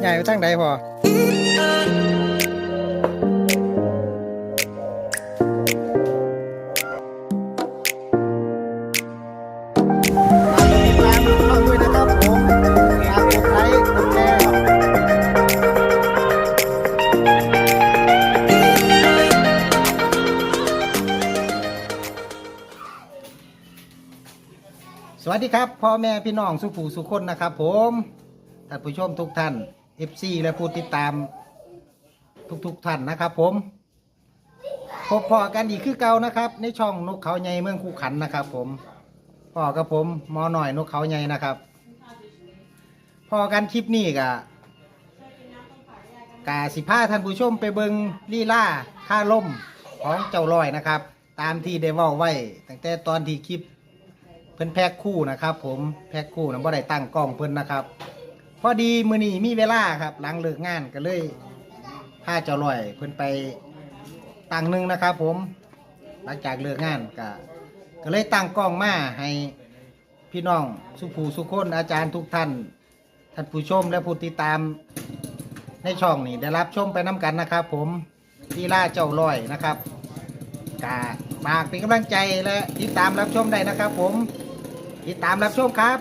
ใหญ่ไปทางใดพอฝากติดตามช่องด้วยนะครับผมฝากกดไลค์กดแชร์สวัสดีครับพ่อแม่พี่น้องสุผูสุคนนะครับ ผมท่านผู้ชมทุกท่าน FC และผู้ติดตามทุกๆท่านนะครับ ผมพบพอกันอีกคือเก่านะครับ ในช่องนกเขาใหญ่เมืองคู่ขันนะครับ ผมพ่อกับผมหมอหน่อยนกเขาใหญ่นะครับ พอกันคลิปนี้กะกาสิพาท่านผู้ชมไปเบิงลีล่าค่าล่มของเจ้าลอยนะครับ ตามที่ได้ว้าไว้ตั้งแต่ตอนที่คลิปเพิ่นแพ็คคู่นะครับ ผมแพ็คคู่นะบ่ได้ตั้งกล้องเพิ่นนะครับ พอดีมือนี้มีเวลาครับ หลังเลิกงานก็เลยพาเจ้าลอยเพิ่นไปตั้งหนึ่งนะครับ ผม หลังจากเลิกงานก็ก็เลยตั้งกล้องมาให้พี่น้องสุภูสุคนอาจารย์ทุกท่านท่านผู้ชมและผู้ติดตามในช่องนี้ได้รับชมไปน้กันนะครับ ผมลีลาเจ้าลอยนะครับกาฝากเป็นกำลังใจและติดตามรับชมได้นะครับ ผมติดตามรับชมครับ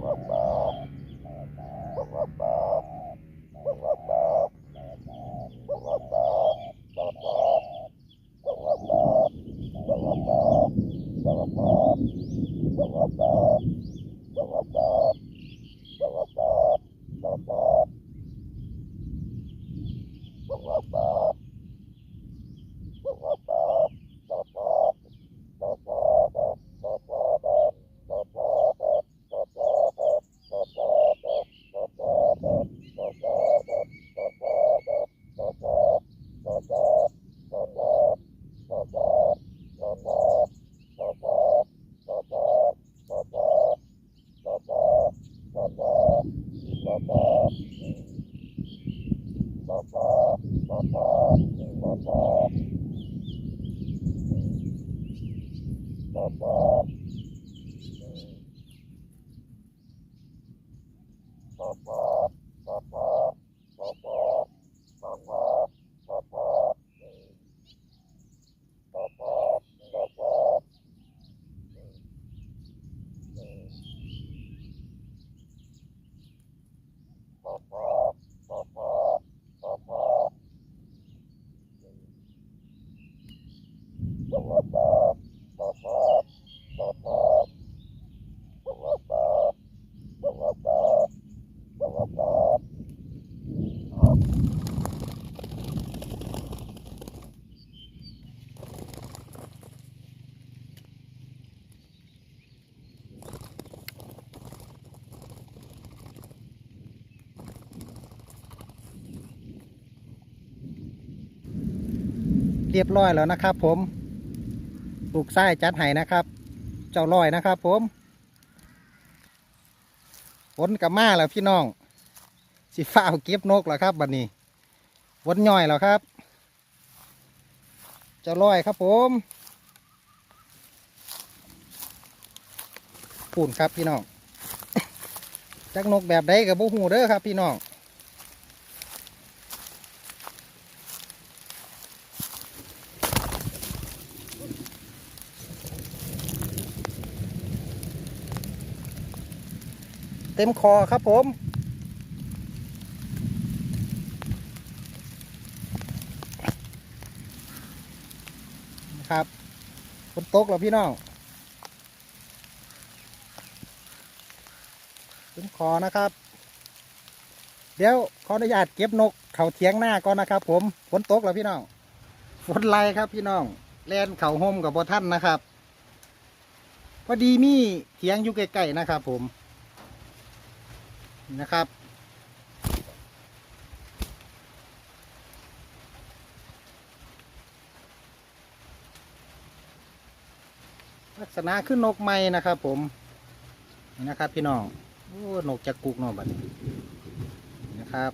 Bye-bye. เรียบร้อยแล้วนะครับผม ลูกไส้จัดให้นะครับ เจ้าลอยนะครับ ผมฝนกับมาแล้วพี่น้องสิฟ้าเก็บนกแล้วครับบัดนี้ฝนย่อยแล้วครับ เจ้าลอยครับผมปุ่นครับพี่น้องจักนกแบบใดกับบุหูเด้อครับ พี่น้อง ต็มคอครับผม ครับฝนตกแล้วพี่น้องเต็มคอนะครับ เดี๋ยวขออนุญาตเก็บนกเขาเทียงหน้าก่อนนะครับ ผมฝนตกแล้วพี่น้องฝนไล่ครับพี่น้องแลนเข่าห่มกับบท่านนะครับ พอดีมีเทียงอยู่ใกล้ๆนะครับ ผม นะครับ ลักษณะขึ้นนกไม้นะครับ ผมนะครับ พี่น้องโอ้นกจะกุกนอกบัดนี้นะครับ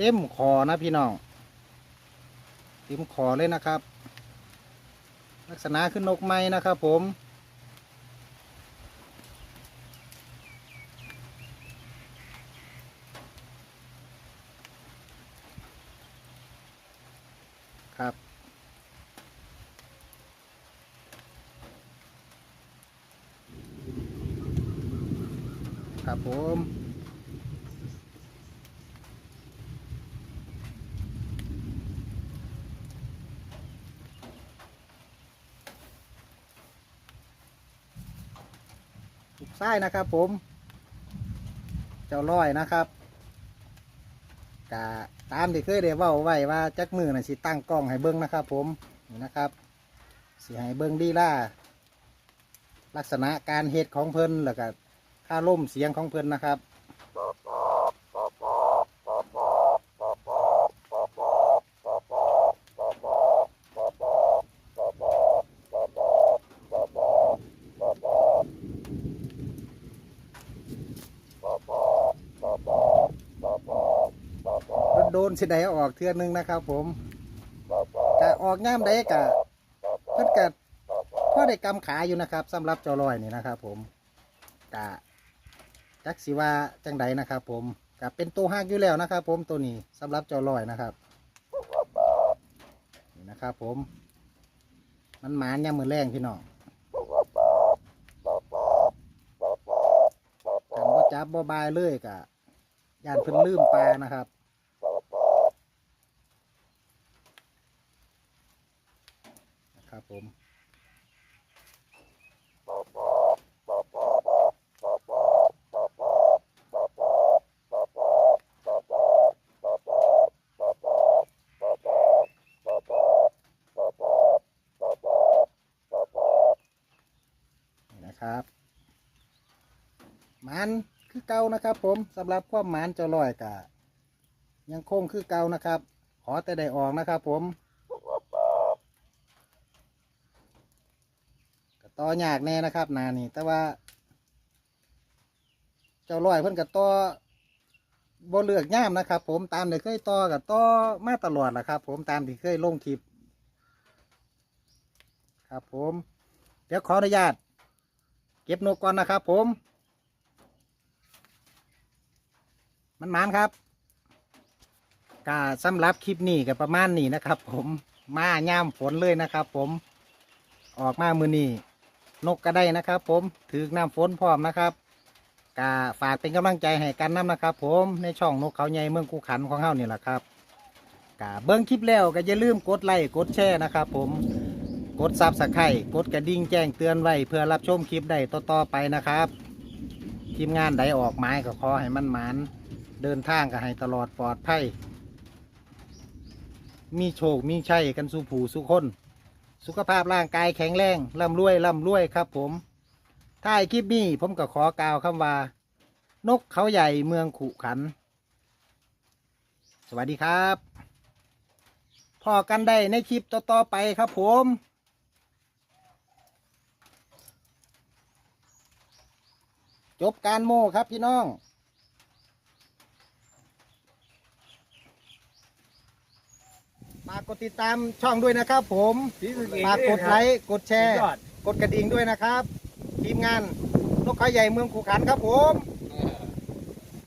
เต็มคอนะพี่น้องเต็มคอเลยนะครับ ลักษณะขึ้นนกไม้นะครับผมครับครับผม ไส้นะครับ ผม เจ้าลอยนะครับกะตามที่เคยได้เว้าไว้ว่าจักมือน่ะสิตั้งกล้องให้เบิ้งนะครับ ผมนี่นะครับสิให้เบิ้งดีล่าลักษณะการเฮ็ดของเพิ่นแล้วก็ค่าล่มเสียงของเพิ่นนะครับ ดนสิได้ออกเทือนึงนะครับ ผมกะออกง่ามได้กะเพิ่นกะพ่อได้กำขาอยู่นะครับสำหรับเจ้าลอยนี่นะครับ ผมกะจักสิว่าจังใดนะครับ ผมกะเป็นตัวหักอยู่แล้วนะครับ ผมตัวนี้สำหรับเจ้าลอยนะครับนี่นะครับ ผม มันหมานยามมือแรงพี่น้องกันบ่จับบ่บายเลยกะย่านเพิ่นลืมปลานะครับ นะครับ ผมนี่นะครับมันคือเก่านะครับ ผมสำหรับความมันจ้าลอยกะยังคงคือเก่านะครับ ขอแต่ได้ออกนะครับ ผม ก็ต่ อยากแน่นะครับนานี่ แต่ว่า เจ้าลอยเพิ่นกับต่อบ่เลือกย่ามนะครับ ผมตามที่เคยต่อกับต่อมาตลอดแหละครับ ผมตามที่เคยลงคลิปครับ ผม เดี๋ยวขออนุญาต เก็บนกก่อนนะครับ ผม มันหมานครับกาสำหรับคลิปนี้กับประมาณนี้นะครับ ผมมาย่ามฝนเลยนะครับ ผมออกมามือนี้ นกก็ได้นะครับ ผมถือน้ำฝนพร้อมนะครับกาฝากเป็นกำลังใจให้กันน้ำนะครับ ผมในช่องนกเขาใหญ่เมืองกูขันของเฮานี่แหละครับกาเบิ้งคลิปแล้วก็อย่าลืมกดไลค์กดแชร์นะครับ ผมกดซับสไครต์กดกระดิ่งแจ้งเตือนไว้เพื่อรับชมคลิปได้ต่อๆไปนะครับทีมงานใดออกไม้ก็ขอให้มันหมานเดินทางก็ให้ตลอดปลอดภัยมีโชคมีชัยกันสู่ผู้สู่คน สุขภาพร่างกายแข็งแรงร่ำรวยร่ำรวยครับ ผมถ้าไอคลิปนี้ผมก็ขอกล่าวคำว่า นกเขาใหญ่เมืองขุขัน สวัสดีครับพอกันได้ในคลิปต่อๆไปครับผมจบการโม่ครับพี่น้อง ฝากกดติดตามช่องด้วยนะครับ ผมสีสะเกษฝากกดไลค์กดแชร์สุดยอดกดกระดิ่งด้วยนะครับ ทีมงานนกเขาใหญ่เมืองขุขันครับผม